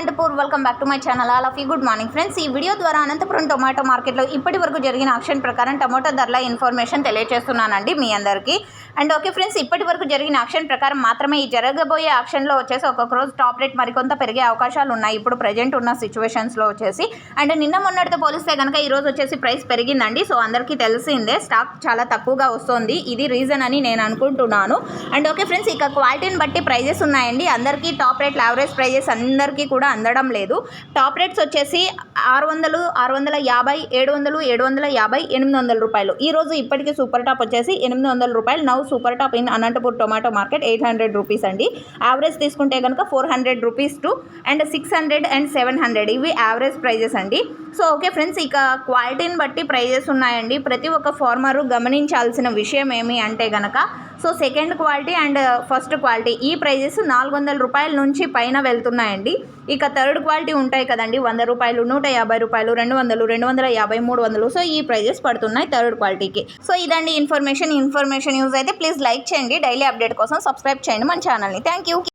Anantapur. Welcome back to my channel all of you good morning friends ఈ video ద్వారా Anantapuram tomato మార్కెట్లో ఇప్పటి వరకు జరిగిన ఆక్షన్ ప్రకారం టమాటో ధరల ఇన్ఫర్మేషన్ తెలియజేస్తున్నానండి మీ అందరికీ. అండ్ ఓకే ఫ్రెండ్స్ ఇప్పటి వరకు జరిగిన ఆక్షన్ ప్రకారం మాత్రమే ఈ జరగబోయే ఆక్షన్లో వచ్చేసి ఒక్కొక్క రోజు టాప్ రేట్ మరికొంత పెరిగే అవకాశాలు ఉన్నాయి. ఇప్పుడు ప్రజెంట్ ఉన్న సిచ్యువేషన్స్లో వచ్చేసి. అండ్ నిన్న మొన్నటితో పోలిస్తే కనుక ఈరోజు వచ్చేసి ప్రైస్ పెరిగిందండి. సో అందరికీ తెలిసిందే స్టాక్ చాలా తక్కువగా వస్తుంది. ఇది రీజన్ అని నేను అనుకుంటున్నాను. అండ్ ఓకే ఫ్రెండ్స్ ఇక క్వాలిటీని బట్టి ప్రైజెస్ ఉన్నాయండి. అందరికీ టాప్ రేట్లు యావరేజ్ ప్రైజెస్ అందరికీ కూడా అందడం లేదు. టాప్ రేట్స్ వచ్చేసి ఆరు వందలు ఆరు వందల యాభై ఏడు వందలు ఏడు వందల యాభై ఎనిమిది వందల రూపాయలు. ఈరోజు ఇప్పటికీ సూపర్ టాప్ వచ్చేసి ఎనిమిది వందల రూపాయలు. Now super top in Anantapur tomato market eight hundred rupees అండి. యావరేజ్ తీసుకుంటే కనుక four hundred rupees to and six hundred and seven hundred. ఇవి యావరేజ్ ప్రైజెస్ అండి. సో ఓకే ఫ్రెండ్స్ ఇక క్వాలిటీని బట్టి ప్రైజెస్ ఉన్నాయండి. ప్రతి ఒక్క ఫార్మరు గమనించాల్సిన విషయం ఏమి అంటే కనుక so second quality and first quality. ఈ ప్రైజెస్ నాలుగు వందల రూపాయల నుంచి పైన వెళ్తున్నాయండి. ఇక థర్డ్ క్వాలిటీ ఉంటాయి కదండి. వంద రూపాయలు నూట యాభై రూపాయలు రెండు వందలు రెండు వందల యాభై మూడు వందలు. సో ఈ ప్రైజెస్ పడుతున్నాయి థర్డ్ క్వాలిటీకి. సో ఇదండి ఇన్ఫర్మేషన్. ఇన్ఫర్మేషన్ యూజ్ అయితే ప్లీజ్ లైక్ చేయండి. డైలీ అప్డేట్ కోసం సబ్స్క్రైబ్ చేయండి మన ఛానల్ని. Thank you.